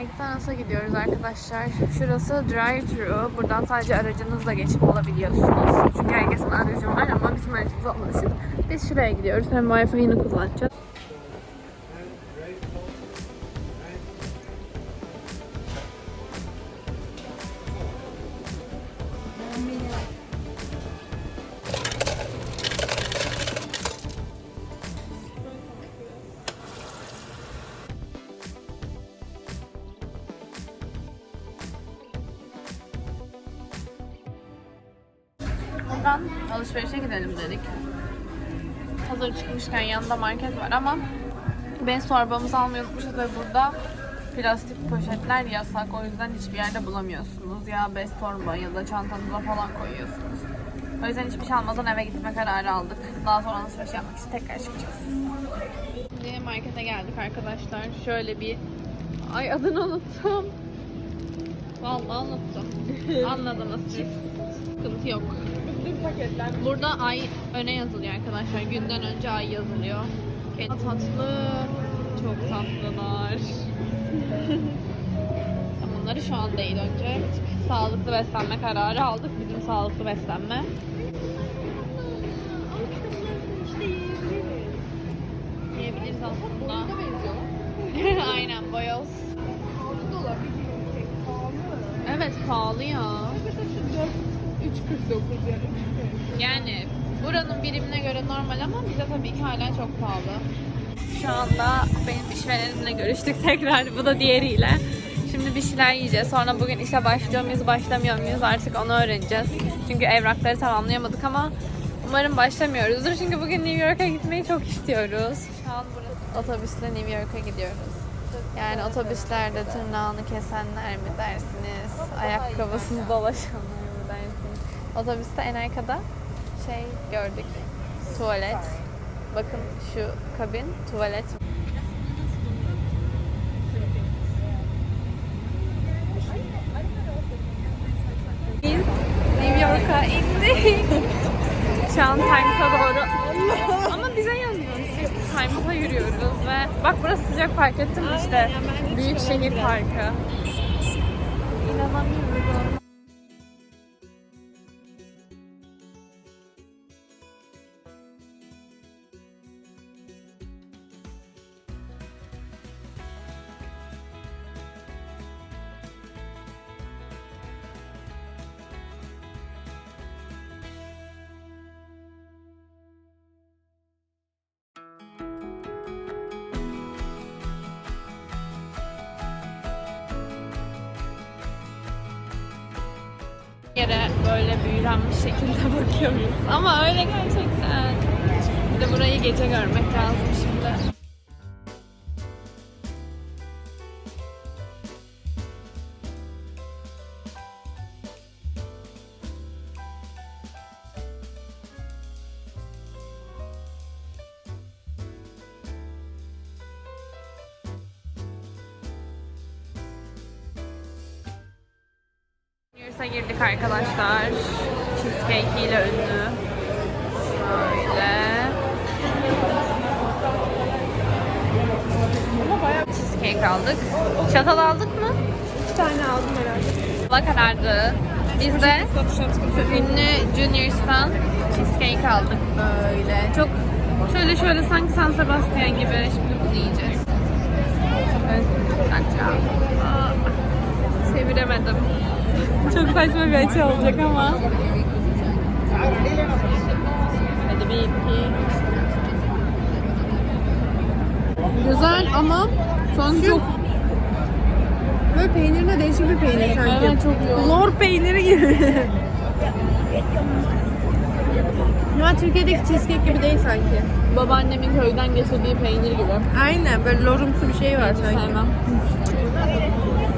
McDonald's'a gidiyoruz arkadaşlar. Şurası drive-thru. Buradan sadece aracınızla geçip alabiliyorsunuz. Çünkü herkesin aracı var ama bizim aracımız olmadığı biz şuraya gidiyoruz. Hem Wi-Fi'ni kullanacağız. Alışverişe gidelim dedik. Hazır çıkmışken yanında market var ama ben torbamızı almayı unutmuşuz ve burada plastik poşetler yasak. O yüzden hiçbir yerde bulamıyorsunuz. Ya bez torba ya da çantanıza falan koyuyorsunuz. O yüzden hiçbir şey almadan eve gitme kararı aldık. Daha sonra alışveriş yapmak için tekrar çıkacağız. Şimdi markete geldik arkadaşlar. Şöyle bir... Ay adını unuttum. Vallahi unuttum. Anladınız siz. Sıkıntı yok. Burada ay öne yazılıyor arkadaşlar. Günden önce ay yazılıyor. Tatlı. Çok tatlılar. Bunları şu an değil önce. Sağlıklı beslenme kararı aldık. Bizim sağlıklı beslenme. Pahalı ya. 3.49 yani. Yani buranın birimine göre normal ama bize tabii ki hala çok pahalı. Şu anda benim işverenimle görüştük tekrar. Bu da diğeriyle. Şimdi bir şeyler yiyeceğiz. Sonra bugün işe başlıyor muyuz, başlamıyor muyuz artık onu öğreneceğiz. Çünkü evrakları tamamlayamadık ama umarım başlamıyoruzdur. Çünkü bugün New York'a gitmeyi çok istiyoruz. Şu an burası otobüsle New York'a gidiyoruz. Yani otobüslerde tırnağını kesenler mi dersiniz? Ayakkabısız dolaşanlar mı dersiniz? Otobüste en arkada şey gördük. Tuvalet. Bakın şu kabin tuvalet. Biz New York'a indik. Şu an Times'a doğru. Times'a yürüyoruz ve bak burası sıcak fark ettin mi işte. Büyük şehir parkı. İnanamıyorum. Böyle büyülenmiş şekilde bakıyoruz. Ama öyle gerçekten. Bir de burayı gece görmek lazım arkadaşlar. Cheesecake ile ünlü. Böyle. Cheesecake aldık. Çatal aldık mı? İki tane aldım herhalde. Hava karardı. Biz de ünlü Juniors'tan cheesecake aldık böyle. Çok şöyle şöyle sanki San Sebastian gibi. Şimdi bunu yiyeceğiz. Evet. Çeviremedim. Çok saçma bir açı olacak ama. Hadi bir iki. Güzel ama sanki çok böyle peynirine değişik bir peynir sanki. Evet, çok yoğun. Lor peyniri gibi. ya Türkiye'deki cheesecake gibi değil sanki. Babaannemin köyden getirdiği peynir gibi. Aynen böyle lorumsu bir şey var sanki. Sevmem.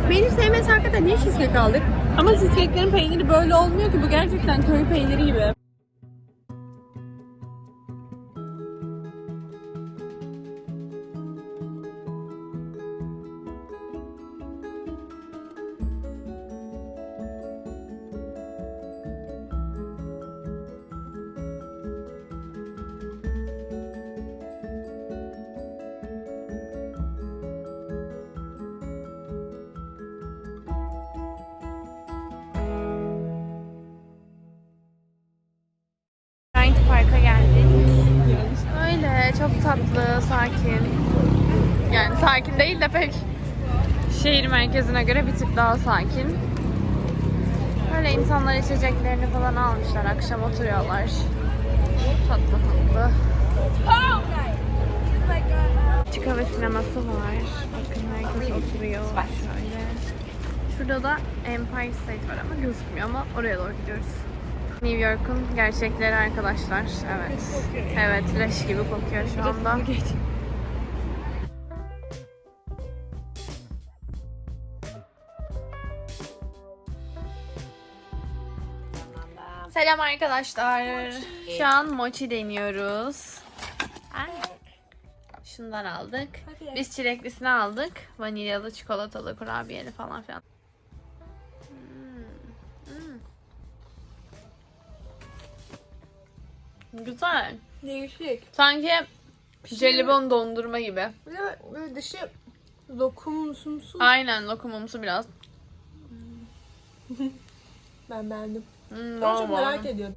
Peynir sevmesi hakikaten niye cheesecake aldık? Ama cheesecake'lerin peyniri böyle olmuyor ki bu gerçekten köy peyniri gibi. Sakin. Yani sakin değil de pek şehir merkezine göre bir tık daha sakin. Böyle insanlar içeceklerini falan almışlar. Akşam oturuyorlar. Tatlı tatlı. Açık hava sineması var. Bakın herkes oturuyor şöyle. Şurada da Empire State var ama gözükmüyor ama oraya doğru gidiyoruz. New York'un gerçekleri arkadaşlar. Evet. Evet, leş gibi kokuyor şu anda. Selam arkadaşlar. Şu an mochi deniyoruz. Şundan aldık. Biz çileklisini aldık. Vanilyalı, çikolatalı, kurabiyeli falan filan. Hmm, hmm. Güzel. Değişik. Sanki jelibon dondurma gibi. Bir de böyle dışı lokumsumsu. Aynen lokumumsu biraz. Ben beğendim. Hmm, Ben çok merak ediyordum.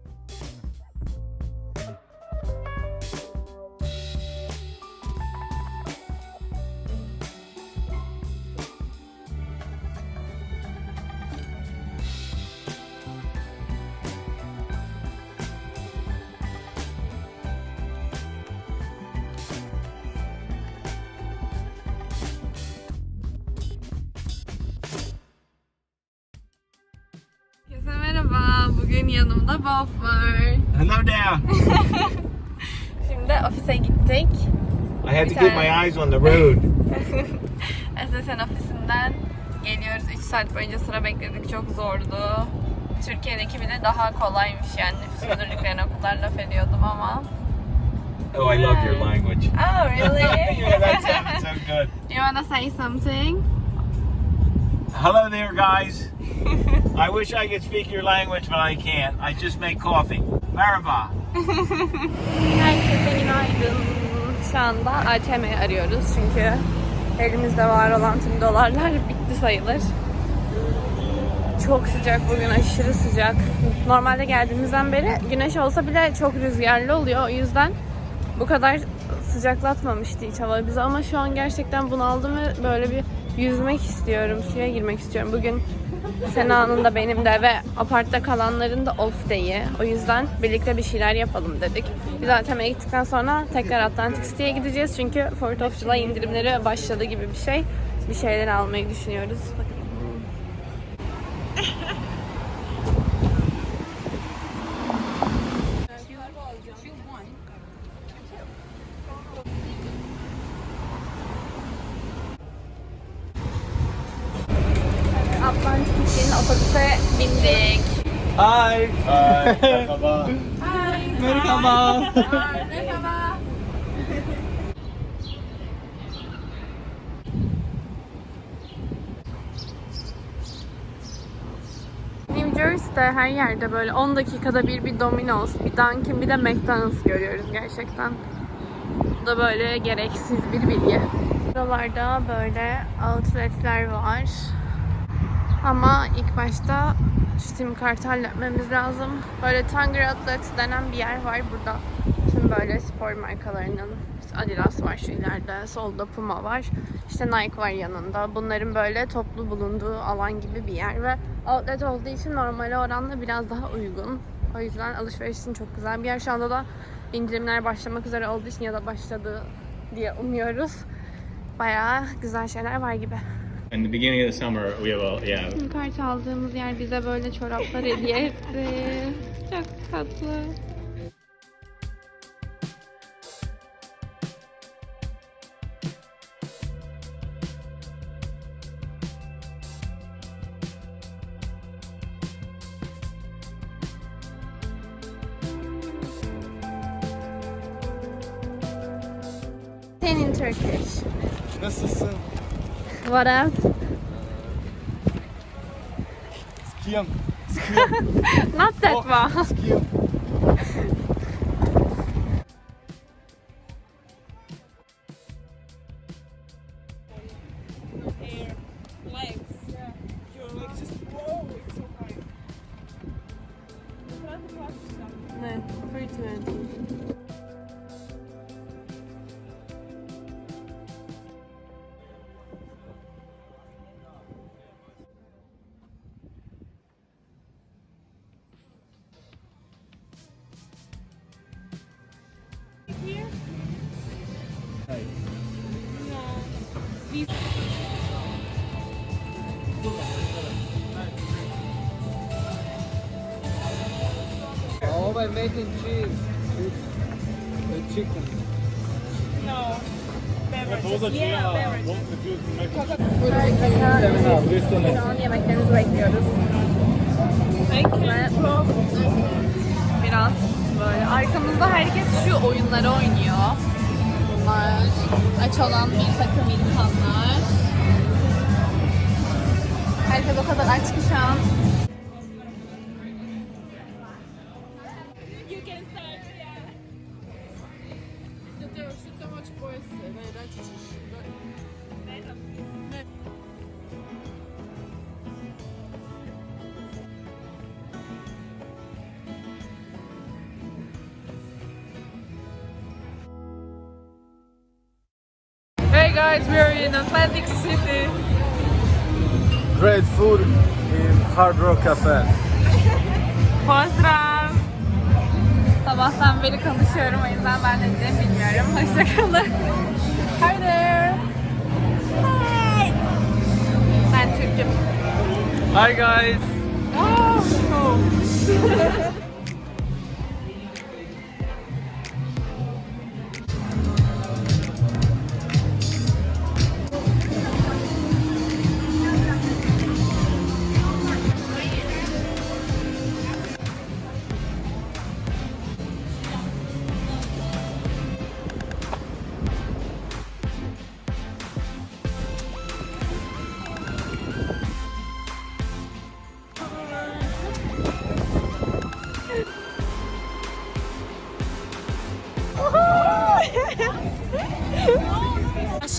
Bugün yanımda Bob var. Hello there. Şimdi ofise gittik. I had to tane- my eyes on the road. SSN ofisinden geliyoruz. 3 saat boyunca sıra bekledik. Çok zordu. Türkiye'deki bile daha kolaymış yani. Nüfus müdürlüklerine o kadar laf ediyordum ama. Oh, I love your language. Oh really? yeah, that sounded so good. you wanna say something? Hello there, guys. I wish I could speak your language, but I can't. I just make coffee. Merhaba. Herkese günaydın. Şu anda ATM'yi arıyoruz çünkü elimizde var olan tüm dolarlar bitti sayılır. Çok sıcak bugün aşırı sıcak. Normalde geldiğimizden beri güneş olsa bile çok rüzgarlı oluyor. O yüzden bu kadar sıcaklatmamıştı iç hava bizi ama şu an gerçekten bunaldım ve böyle bir yüzmek istiyorum. Suya girmek istiyorum. Bugün Sena'nın da benim de ve apartta kalanların da off day'i. O yüzden birlikte bir şeyler yapalım dedik. Biz ATM'ye gittikten sonra tekrar Atlantic City'ye gideceğiz. Çünkü 4th of July indirimleri başladı gibi bir şey. Bir şeyler almayı düşünüyoruz. Otobüse bindik. Hi. Hi. Merhaba. Merhaba. New Jersey'de her yerde böyle 10 dakikada bir bir Domino's, bir Dunkin', bir de McDonald's görüyoruz gerçekten. Bu da böyle gereksiz bir bilgi. Buralarda böyle outletler var. Ama ilk başta sim kart halletmemiz lazım. Böyle Tanger Outlet denen bir yer var burada. Tüm böyle spor markalarının Adidas var şu ileride, solda Puma var. İşte Nike var yanında. Bunların böyle toplu bulunduğu alan gibi bir yer ve outlet olduğu için normale oranla biraz daha uygun. O yüzden alışveriş için çok güzel bir yer. Şu anda da indirimler başlamak üzere olduğu için ya da başladı diye umuyoruz. Bayağı güzel şeyler var gibi. In the beginning of the summer, we have a yeah. Sim kart aldığımız yer bize böyle çoraplar hediye etti. Çok tatlı. Senin Turkish. Nasılsın? Вода. З ким? З ким? Not that О, one. By making cheese with the chicken. Şu an yemeklerimizi bekliyoruz. Ve biraz böyle arkamızda herkes şu oyunları oynuyor. Bunlar aç olan bir takım insanlar. Herkes o kadar aç ki şu an. Uh, uh, hey guys, we are in Atlantic City. Great food in Hard Rock Cafe. Sabahtan beri konuşuyorum o yüzden ben ne diyeceğimi bilmiyorum. Hoşçakalın. Hi there. Hi. Ben Türk'üm. Hi guys.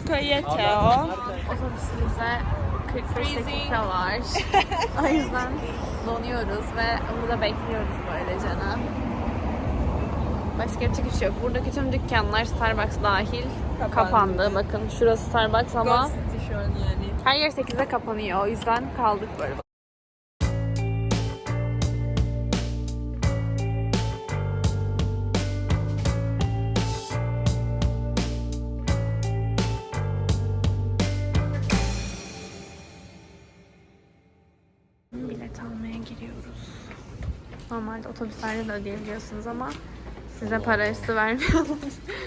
Aşka yeteo. Otobüsümüzde 45 dakika var. o yüzden donuyoruz ve burada bekliyoruz böylece. Başka yapacak hiçbir şey yok. Buradaki tüm dükkanlar Starbucks dahil kapandı. Bakın şurası Starbucks ama yani. her yer 8'de kapanıyor. O yüzden kaldık böyle. Normalde otobüslerde de ödeyebiliyorsunuz ama size para üstü vermiyorlar.